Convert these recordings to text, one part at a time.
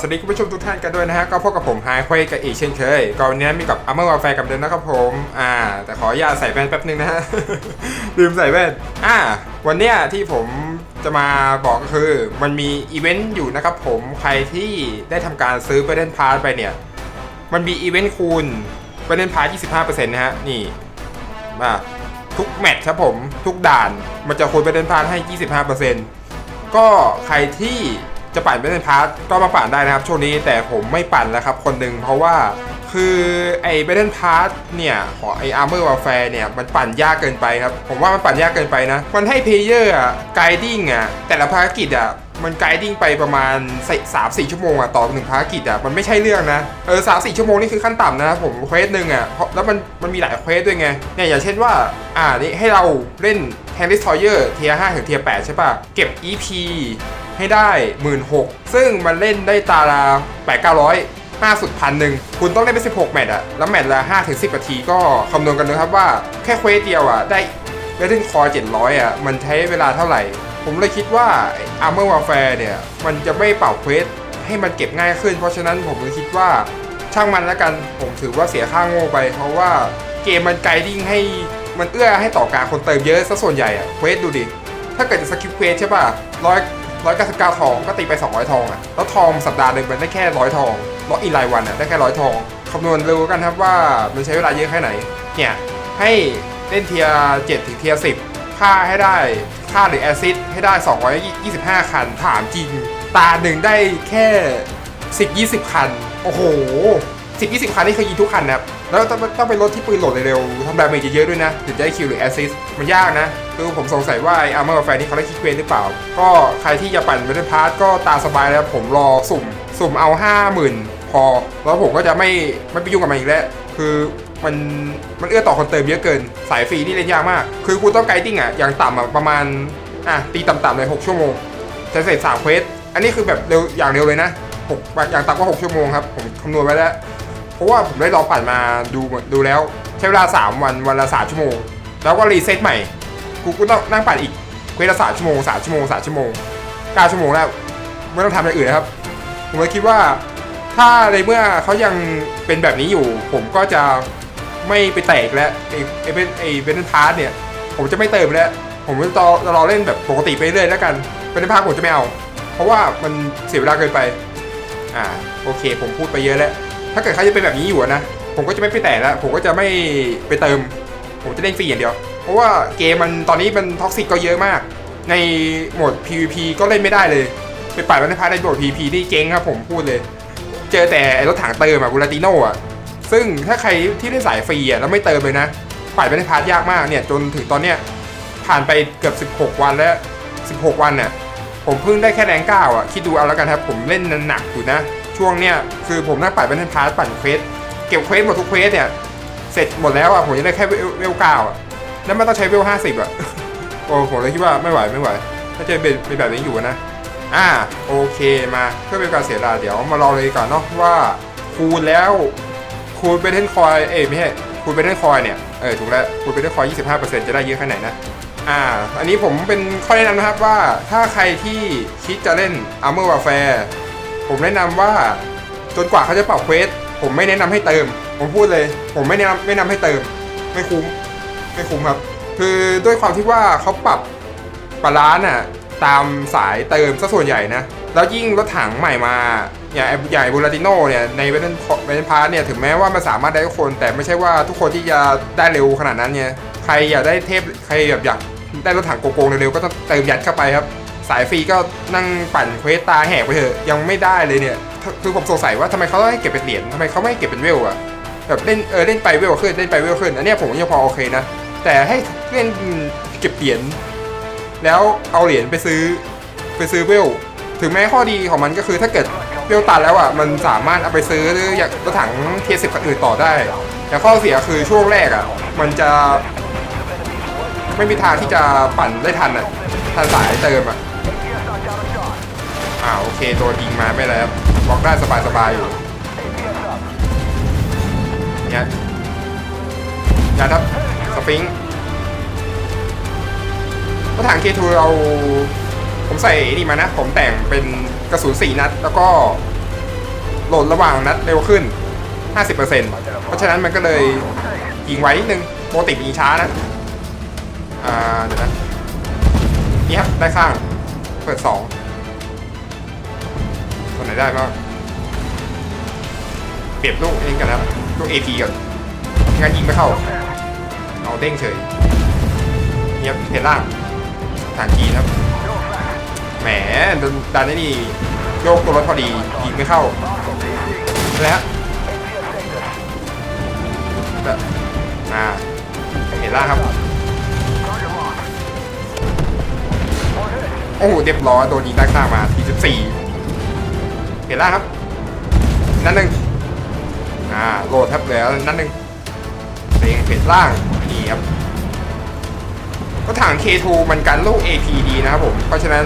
สวัสดีคุณผู้ชมทุกท่านกันด้วยนะฮะ ก็พบกับผมไฮเควกับอีกเช่นเคย ก็วันนี้มีกับอัมเมอร์วาแฟกับเดิมนะครับผม อ่า แต่ขออนุญาใส่แว่นแป๊บนึงนะฮะ ลืมใส่แว่น อ่า วันเนี้ยที่ผมจะมาบอกก็คือมันมีอีเวนต์อยู่นะครับผม ใครที่ได้ทำการซื้อไปเล่นพาร์ไปเนี่ย มันมีอีเวนต์คูณไปเล่นพาร์25%นะฮะ นี่ มาทุกแมตช์ครับผม ทุกด่าน มันจะคูณไปเล่นพาร์ให้ 25%ก็ใครที่ จะปั่นไปเล่นพาร์ก็มาปั่นได้นะครับช่วงนี้แต่ผมไม่ปั่นแล้วครับคนหนึ่งเพราะว่าคือไอ้เบเดนพาร์ทเนี่ยของไอ้อาร์เมอร์วอลแฟร์เนี่ยมันปั่นยากเกินไปครับ ผมว่ามันปั่นยากเกินไปนะ มันให้เพลเยอร์อะไกดิ้งอะแต่ละภารกิจอะมันไกดิ้งไปประมาณสามสี่ชั่วโมงอะต่อหนึ่งภารกิจอะมันไม่ใช่เรื่องนะเออสามสี่ชั่วโมงนี่คือขั้นต่ำนะผมเควสหนึ่งอะเพราะแล้วมันมันมีหลายเควสด้วยไงเนี่ยอย่างเช่นว่าอ่านี่ให้เราเล่นแทนดิสทอยเยอร์เทียห้าถึงเทียแปดใช่ปะเก็บ EP ให้ได้หมื่นหกซึ่งมันเล่นได้ตาละแปดเก้าร้อยห้าสุดพันหนึ่งคุณต้องเล่นไป 16 แมตช์อะแล้วแมตช์ละ5ถึง10นาทีก็คำนวณกันนะครับว่าแค่เควสเดียวอะได้ได้เล่นคอ 700อะมันใช้เวลาเท่าไหร่ ผมเลยคิดว่า Armor Warfare เนี่ย มันจะไม่เป่าเควสให้มันเก็บง่ายขึ้น เพราะฉะนั้นผมเลยคิดว่าช่างมันแล้วกันผมถือว่าเสียค่าโง่ไป เพราะว่าเกมมันไกดิ้งให้มันเอื้อให้ต่อการคนเติมเยอะซะส่วนใหญ่อะเควสดูดิถ้าเกิดจะสกิปเควสใช่ป่ะร้อย ร้อยเก้าสิบเก้าทองก็ตีไป200ทองอะแล้วทองสัปดาห์หนึ่งมันได้แค่ร้อยทองแล้วอีกรายวันอะได้แค่ร้อยทองคำนวณเร็วกันครับว่ามันใช้เวลาเยอะแค่ไหนเนี่ยให้เล่นเทียร์เจ็ดถึงเทียร์สิบค่าให้ได้ค่าหรือแอซิดให้ได้ 225 คันถามจริง ตาหนึ่งได้แค่ 10 20 คัน โอ้โห 10 20 คันนี่เคือยิงทุกคันนะครับ แล้วต้องต้องไปลดที่ปืนโหลดเร็วๆทำดาเมจเยอะๆด้วยนะ ถึงจะได้คิวหรือแอซิสมันยากนะ คือผมสงสัยว่าไอ้อาร์เมอร์แฟนนี่เขาได้คิดเควสหรือเปล่า ก็ใครที่จะปั่นเวทพาร์ทก็ตาสบายแล้วผมรอสุ่ม สุ่มเอา 50,000 พอ แล้วผมก็จะไม่ไม่ไปยุ่งกับมันอีกแล้ว คือมันมันเอื้อต่อคนเติมเยอะเกิน สายฟรีนี่เล่นยากมาก คือคุณต้องไกด์ติ้งอะ อย่างต่ำอะประมาณ อะ ตีต่ำๆเลย 6 ชั่วโมงจะเสร็จ3เควส อันนี้คือแบบเร็วอย่างเร็วเลยนะหกอย่างต่ำก็ 6 ชั่วโมงครับ ผมคำนวณไว้แล้ว เพราะว่าผมได้ลองปั่นมาดูดูแล้ว ใช้เวลา 3 วันวันละ3ชั่วโมง แล้วก็รีเซ็ตใหม่ กูก็ต้องนั่งปั่นอีกเควสละ3ชั่วโมง3ชั่วโมง3ชั่วโมง9ชั่วโมงแล้วไม่ต้องทำอะไรอื่นนะครับ ผมเลยคิดว่าถ้าในเมื่อเขายังเป็นแบบนี้อยู่ ผมก็จะไม่ไปแตกแล้วไอ้ไอ้เป็นไอ้เป็นพาร์ทเนี่ย ผมจะไม่เติมแล้ว ผมจะรอรอเล่นแบบปกติไปเรื่อยแล้วกันเป็นพาร์ทผมจะไม่เอา เพราะว่ามันเสียเวลาเกินไป อ่าโอเค ผมพูดไปเยอะแล้ว ถ้าเกิดเขาจะเป็นแบบนี้อยู่นะ ผมก็จะไม่ไปแตะแล้ว ผมก็จะไม่ไปเติม ผมจะเล่นฟรีอย่างเดียว ราะว่าเกมมันตอนนี้มันท็อกซิกก็เยอะมาก ในโหมด PVP ก็เล่นไม่ได้เลย ไปปั่นวันในพาร์ทในโหมด PVP นี่เจ๊งครับผมพูดเลย เจอแต่รถถังเติมอะบูราติโนอะซึ่งถ้าใครที่เล่นสายฟรีอะแล้วไม่เติมเลยนะปั่นไปในพาร์ทยากมากเนี่ยจนถึงตอนเนี้ยผ่านไปเกือบ 16 วันแล้ว 16 วันเนี่ยผมเพิ่งได้แค่แรงเก้าอะคิดดูเอาแล้วกันครับ ผมเล่นหนักอยู่นะ ช่วงเนี้ยคือผมนั่งปั่นเป็นพาร์ทปั่นเควสเก็บเควสหมดทุกเควสเนี่ย เสร็จหมดแล้วอะผมยังได้แค่เวลเวลเก้าอะ แล้วมันต้องใช้เวลห้าสิบอะ โอ้ผมเลยคิดว่าไม่ไหวไม่ไหว ถ้าจะเป็นเป็นแบบนี้อยู่นะ อ่าโอเคมาเพื่อเป็นการเสียเวลาเดี๋ยวมารอเลยก่อนเนาะว่าคูณแล้วคูณเป็นเทนคอยเอ้ยไม่ใช่คูณเป็นเทนคอยเนี่ยเออถูกแล้วคูณเป็นเทนคอย 25%จะได้เยอะแค่ไหนนะอ่าอันนี้ผมเป็นข้อแนะนำนะครับว่าถ้าใครที่คิดจะเล่น Armor Warfare ผมแนะนำว่าจนกว่าเขาจะเป่าเควสผมไม่แนะนำให้เติม ผมพูดเลย ผมไม่แนะนำไม่แนะนำให้เติม ไม่คุ้ม ไม่คุ้มครับ คือด้วยความที่ว่าเขาปรับปลาร้านอะตามสายเติมซะส่วนใหญ่นะ แล้วยิ่งรถถังใหม่มาอย่างใหญ่บูราติโนเนี่ยในเวทเวทพาร์เนี่ยถึงแม้ว่ามันสามารถได้ทุกคน แต่ไม่ใช่ว่าทุกคนที่จะได้เร็วขนาดนั้นเนี่ยใครอยากได้เทพใครแบบอยากได้รถถังโกงเร็วๆก็ต้องเติมยัดเข้าไปครับ สายฟรีก็นั่งปั่นเควสตาแหกไปเถอะยังไม่ได้เลยเนี่ยคือผมสงสัยว่าทำไมเขาต้องให้เก็บเป็นเหรียญทำไมเขาไม่ให้เก็บเป็นเวลอะแบบเล่นเออเล่นไปเวลขึ้นเล่นไปเวลขึ้นอันนี้ผมยังพอโอเคนะ แต่ให้เล่นเก็บเหรียญแล้วเอาเหรียญไปซื้อไปซื้อเวลถึงแม้ข้อดีของมันก็คือถ้าเกิดเวลตันแล้วอะมันสามารถเอาไปซื้ออย่างรถถังเทียสิบคันอื่นต่อได้ แต่ข้อเสียคือช่วงแรกอะมันจะ ไม่มีทางที่จะปั่นได้ทันอะทันสายเติมอะอ่าโอเคโดนยิงมาไม่แล้วบล็อกได้สบายๆอยู่เนี่ยยัดครับ สปริงรถถังเคทูเราผมใส่นี่มานะ ผมแต่งเป็นกระสุน4นัด แล้วก็โหลดระหว่างนัดเร็วขึ้น 50%เพราะฉะนั้นมันก็เลยยิงไว้นิดนึงปกติยิงช้านะ อ่า เดี๋ยวนะ นี่ครับ ได้ข้าง เปิดสองตัวไหนได้บ้างเปรียบลูกเองกันครับลูก AP ก่อนงานยิงไม่เข้า เอาเด้งเฉยเงียบเพล่างฐานจีนครับ แหมดันดันไอ้นี่โยกตัวรถพอดียิงไม่เข้า แล้วแบบอ่าเห็นล่าครับ โอ้โหเรียบร้อยโดนยิงด้ข้างมาทีสิบสี่เห็นล่าครับ นั่นหนึ่งอ่าโหลดครับเหลือนั่นหนึ่งเพลงเพจล่าง ครับก็ถัง K2 มันกันลูก AP ดีนะครับผม เพราะฉะนั้น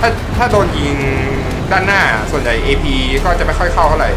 ถ้าถ้าโดนยิงด้านหน้าส่วนใหญ่ AP ก็จะไม่ค่อยเข้าเท่าไหร่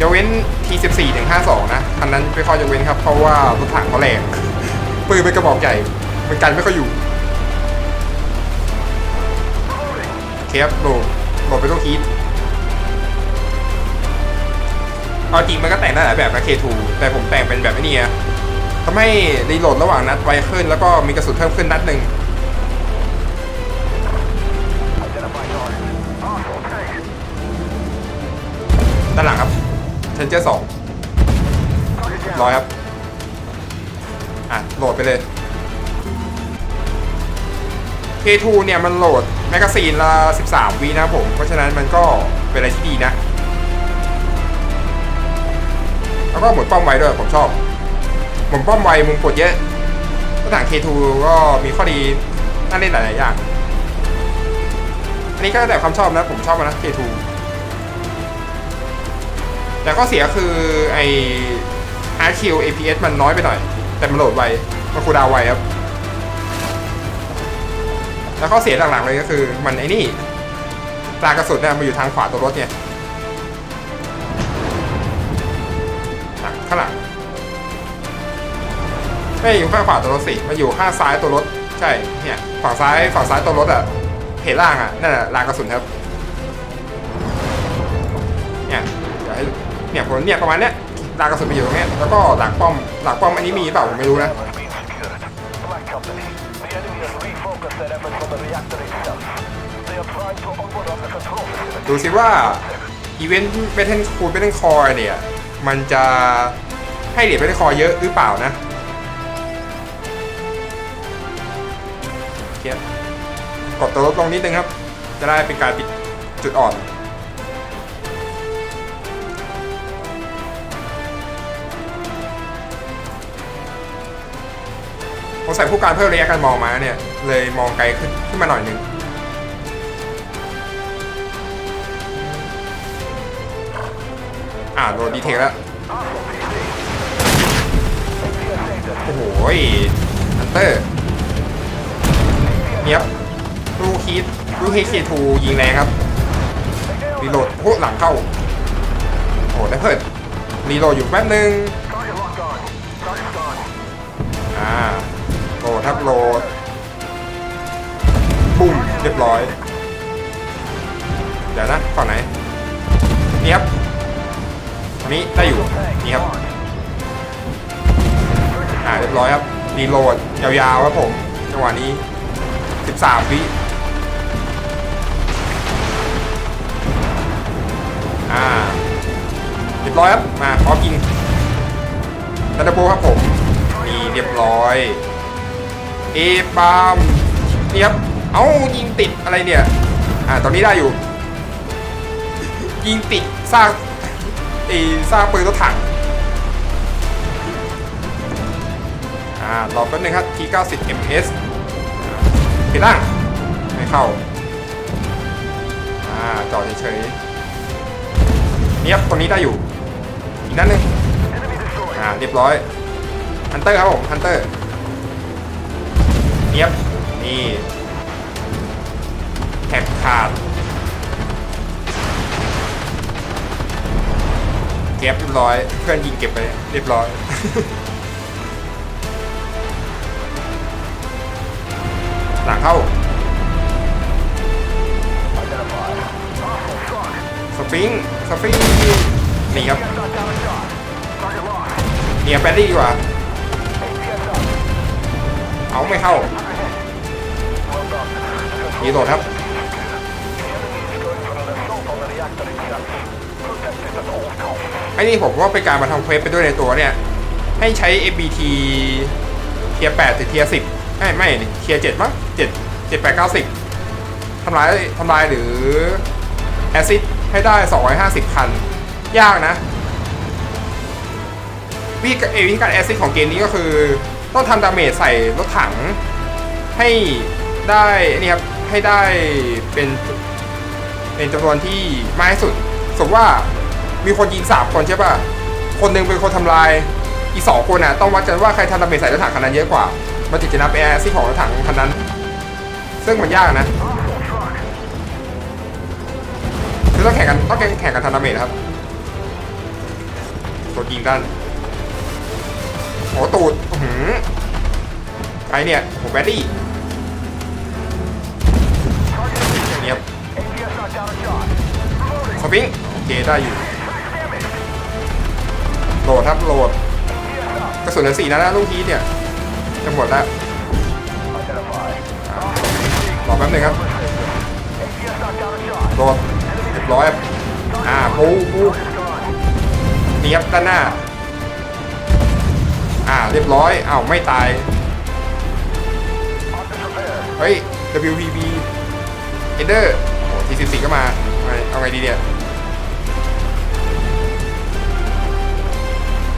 จะเว้น T14 ถึง52 นะคันนั้นไม่ค่อยจะเว้นครับ เพราะว่ารถถังเขาแรงปืนเป็นกระบอกใหญ่มันกันไม่ค่อยอยู่เคครับโหลดโหลดไปต้องคิดเอาจริงมันก็แต่งได้หลายแบบนะ K2 แต่ผมแต่งเป็นแบบนี้อะ ทำให้รีโหลดระหว่างนัดไวขึ้น แล้วก็มีกระสุนเพิ่มขึ้นนัดหนึ่งด้านหลังครับเชนเจอร์สองร้อยครับ อะ โหลดไปเลย K2 เนี่ยมันโหลดแมกกาซีนละ 13วินะผม เพราะฉะนั้นมันก็เป็นอะไรที่ดีนะ แล้วก็หมุนป้อมไว้ด้วยผมชอบ มุนป้อมไวมุมกดเยอะก็ต่าง K2 ก็มีข้อดีน่าเล่นหลายๆอย่าง อันนี้ก็แต่ความชอบนะ ผมชอบมันนะ K2 แต่ข้อเสียคือไอ RQ APS มันน้อยไปหน่อย แต่มันโหลดไว มันคูดาวไวครับ แล้วข้อเสียหลักๆเลยก็คือมันไอ้นี่ปลากระสุนเนี่ยมันอยู่ทางขวาตัวรถเนี่ยข้างหลัง ไม่อยู่ข้างขวาตัวรถสิมันอยู่ข้างซ้ายตัวรถ ใช่เนี่ยฝั่งซ้ายฝั่งซ้ายตัวรถอะเพจล่างอะนั่นแหละรางกระสุนครับเนี่ยเดี๋ยวให้เนี่ยผมเนี่ยประมาณเนี้ยรางกระสุนไปอยู่ตรงเนี้ยแล้วก็หลังป้อมหลังป้อมอันนี้มีเปล่าผมไม่รู้นะดูสิว่าอีเวนต์เบทเทนคูลเบทเทนคอร์เนี่ย มันจะให้เหรียญเบทเทนคอร์เยอะหรือเปล่านะ กดตัวลดลงนิดนึงครับ จะได้เป็นการปิดจุดอ่อน ผมใส่ผู้การเพิ่มระยะการมองมาเนี่ย เลยมองไกลขึ้นขึ้นมาหน่อยนึงอ่าโดนดีเทคแล้ว โอ้โหฮันเตอร์เนี้ยบ คีดลูกเฮเคทูยิงแรงครับรีโหลดโคหลังเข้าโอ้โหได้เพิดรีโหลดอยู่แป๊บนึงอ่าโหลดครับโหลดบุ้มเรียบร้อย เดี๋ยวนะฝั่งไหนนี่ครับอันนี้ได้อยู่นี่ครับอ่าเรียบร้อยครับรีโหลดยาวๆครับผมจังหวะนี้ 13 วิ อ่าเรียบร้อยครับ มาพร้อมยิงตันดอร์โบครับผมนี่เรียบร้อย เอบามนี่ครับ เอ้ายิงติดอะไรเนี่ย อ่า ตอนนี้ได้อยู่ ยิงติดซากไอ้ซากปืนรถถัง อ่ารอแป๊บนึงครับ T90 MS ปิดล่างไม่เข้า อ่า จอดเฉยๆ นี่ครับตรงนี้ได้อยู่ อีกนัดหนึงอ่าเรียบร้อยฮันเตอร์ครับผมฮันเตอร์เนียบนี่แท็กขาดเก็บเรียบร้อย เพื่อนยิงเก็บไปเรียบร้อยหลังเข้าสปริง สปริงนี่ครับเนี่ยแบตตี้ดีกว่า เอาไม่เข้าดีโหลดครับไอ้นี่ผมว่าเป็นการมาทำเควสไปด้วยในตัวเนี่ย ให้ใช้ MBT เทียร์8ถึงเทียร์10ไม่ไม่เทียร์7มั้ง7 7 8 9 10ทำลายทำลายหรือแอซิด ให้ได้ 250 คัน ยากนะวิธีการเอ่อวิธีการแอซิดของเกมนี้ก็คือ ต้องทำดาเมจใส่รถถัง ให้ได้นี่ครับให้ได้เป็นเป็นจำนวนที่มากที่สุด สมมติว่ามีคนยิงสามคนใช่ป่ะ คนหนึ่งเป็นคนทำลาย อีกสองคนน่ะต้องวัดกันว่าใครทำดาเมจใส่รถถังคันนั้นเยอะกว่า มันถึงจะนับแอซี่ของรถถังคันนั้น ซึ่งมันยากนะ ต้องแข่งกันต้องแข่งแข่งกันทำดาเมจนะครับตัวยิงด้านโอ้ตูดหือใครเนี่ยโอ้แบตตี้เนี่ยครับสปริงโอเคได้อยู่ โหลดครับโหลดกระสุนเหลือสี่นัดแล้วลูกทีเนี่ยจะหมดแล้วรอแป๊บนึงครับโหลด ร้อย อ่าปูปู Gone. นี่ครับด้านหน้า อ่า เรียบร้อยอ้าวไม่ตาย เฮ้ย WPB Ender โอ้ทีสิบสี่ก็มา เอาไงดีเนี่ย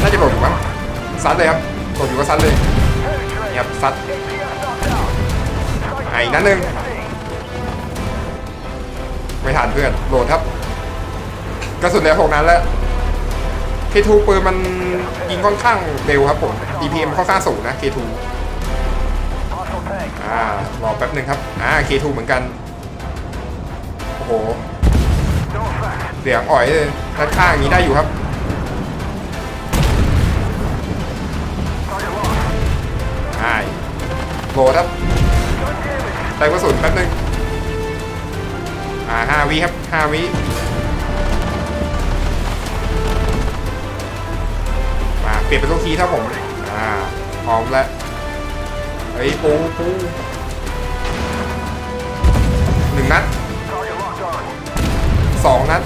น่าจะโหลดอยู่มั้งซัดเลยครับโหลดอยู่ก็ซัดเลยนี่ครับซัด APS knocked out. อ่าอีกนัดหนึ่ง ไม่ทันเพื่อนโหลดครับกระสุนเหลือหกนัดแล้ว K2 ปืนมันยิงค่อนข้างเร็วครับผม DPM ค่อนข้างสูงนะ K2 Hostile tank. อ่ารอแป๊บหนึ่งครับอ่า K2 เหมือนกัน โอ้โหเหลืองอ่อยเลยด้านข้างอย่างนี้ได้อยู่ครับ Target lost. อ่โหลดครับใส่กระสุนแป๊บหนึง อ่าห้าวิครับห้าวิมาเปลี่ยนเป็นลูกคีย์ครับผมอ่าพร้อมแล้วเฮ้ยปูปูหนึ่งนัดสองนัด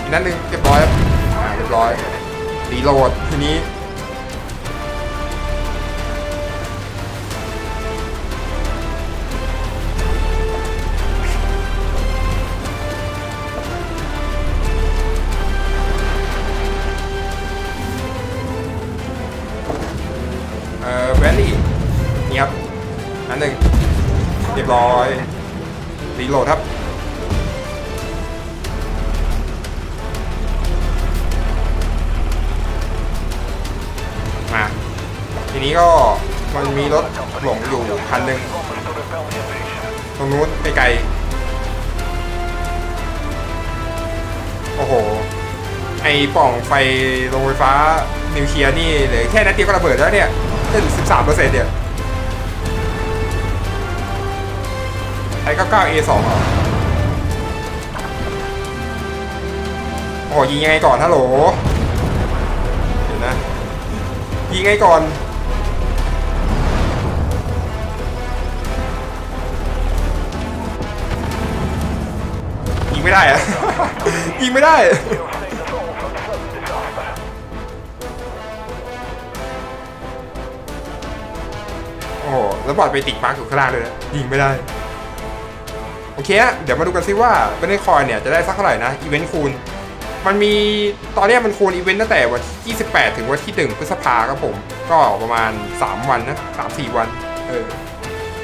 อีกนัดหนึ่งเรียบร้อยครับอ่าเรียบร้อยรีโหลดทีนี้ รีโหลดครับ มา ทีนี้ก็มันมีรถหลงอยู่คันหนึ่งตรงนู้นไกลๆโอ้โห ไอปล่องไฟโรงไฟฟ้านิวเคลียร์นี่เหลือแค่นัดเดียวก็ระเบิดแล้วเนี่ยได้ถึง13เปอร์เซ็นต์เนี่ย ไอ้99 A2 เหรอโอ้โหยิงยังไงก่อนฮัลโหลเดี๋ยวนะ ยิงไงก่อน ยิงไม่ได้อะ ยิงไม่ได้ โอ้โหแล้วบอดไปติดมาร์กอยู่ข้างล่างเลยนะยิงไม่ได้ โอเคเดี๋ยวมาดูกันซิว่าเบนคอยเนี่ยจะได้สักเท่าไหร่นะอีเวนต์คูณ มันมีตอนนี้มันคูณอีเวนต์ตั้งแต่วันที่ 28 ถึงวันที่ 1 พฤษภาครับผม ก็ประมาณ 3 วันนะ3-4 วันเออ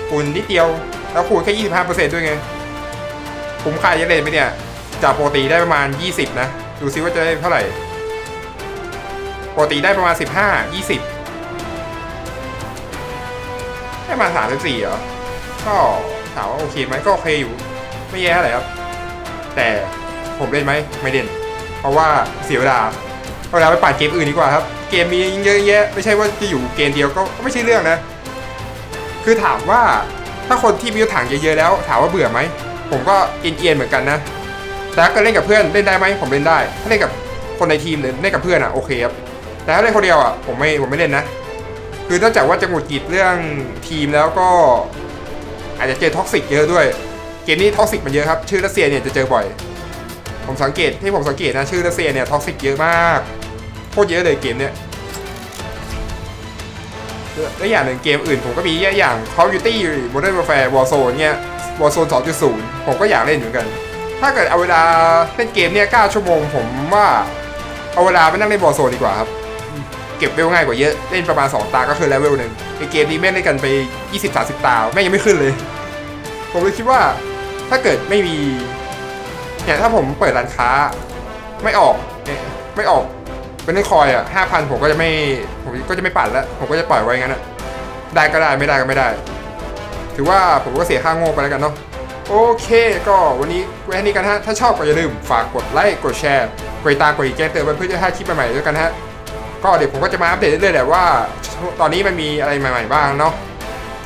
คูณนิดเดียว แล้วคูณแค่ 25%ด้วยไงคุ้มค่าเยอะเลยไหมเนี่ย จากปกติได้ประมาณ 20 นะ ดูซิว่าจะได้เท่าไหร่ปกติได้ประมาณ 15 20 ได้มาสามสิบสี่เหรอก็ ถามว่าโอเคไหมก็โอเคอยู่ ไม่แย่เท่าไรครับ แต่ผมเล่นไหมไม่เล่น เพราะว่าเสียเวลาเอาเวลาไปปั่นเกมอื่นดีกว่าครับ เกมมีเยอะแยะ ไม่ใช่ว่าจะอยู่เกมเดียวก็ไม่ใช่เรื่องนะ คือถามว่าถ้าคนที่มีรถถังเยอะๆแล้ว ถามว่าเบื่อไหม ผมก็เอียนๆเหมือนกันนะแต่ถ้าเกิดเล่นกับเพื่อนเล่นได้ไหมผมเล่นได้ ถ้าเล่นกับคนในทีมหรือเล่นกับเพื่อนอะโอเคครับ แต่ถ้าเล่นคนเดียวอะผมไม่ผมไม่เล่นนะ คือนอกจากว่าจะหงุดหงิดเรื่องทีมแล้วก็ อาจจะเจอท็อกซิกเยอะด้วย เกมนี้ท็อกซิกมันเยอะครับ ชื่อรัสเซียเนี่ยจะเจอบ่อย ผมสังเกตที่ผมสังเกตนะชื่อรัสเซียเนี่ยท็อกซิกเยอะมาก โคตรเยอะเลยเกมเนี่ยและอย่างหนึ่งเกมอื่นผมก็มีอย่าง Call of Duty Modern Warfare Warzone เนี่ย Warzone 2.0 ผมก็อยากเล่นเหมือนกัน ถ้าเกิดเอาเวลาเล่นเกมเนี่ย9ชั่วโมง ผมว่าเอาเวลาไปนั่งเล่น Warzone ดีกว่าครับ เก็บเวลง่ายกว่าเยอะเล่นประมาณ 2 ตาก็คือเลเวลหนึ่งในเกมนี้แม่งเล่นกันไป 20-30 ตาแม่งยังไม่ขึ้นเลย ผมเลยคิดว่าถ้าเกิดไม่มีเนี่ยถ้าผมเปิดร้านค้า ไม่ออกไม่ออกเป็นเรื่องคอยอะห้าพันผมก็จะไม่ผมก็จะไม่ปั่นแล้ว ผมก็จะปล่อยไว้งั้นอะได้ก็ได้ไม่ได้ก็ไม่ได้ ถือว่าผมก็เสียค่าโง่ไปแล้วกันเนาะโอเค ก็วันนี้ไว้แค่นี้กันฮะ ถ้าชอบก็อย่าลืมฝากกดไลค์กดแชร์กดติดตามกดแจ้งเตือนเพื่อจะให้คลิปใหม่ๆด้วยกันฮะ ก็เดี๋ยวผมก็จะมาอัปเดตเรื่อยๆแหละว่า ตอนนี้มันมีอะไรใหม่ๆบ้างเนาะ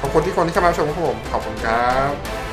ขอบคุณที่คนที่เข้ามาชมครับผมขอบคุณครับ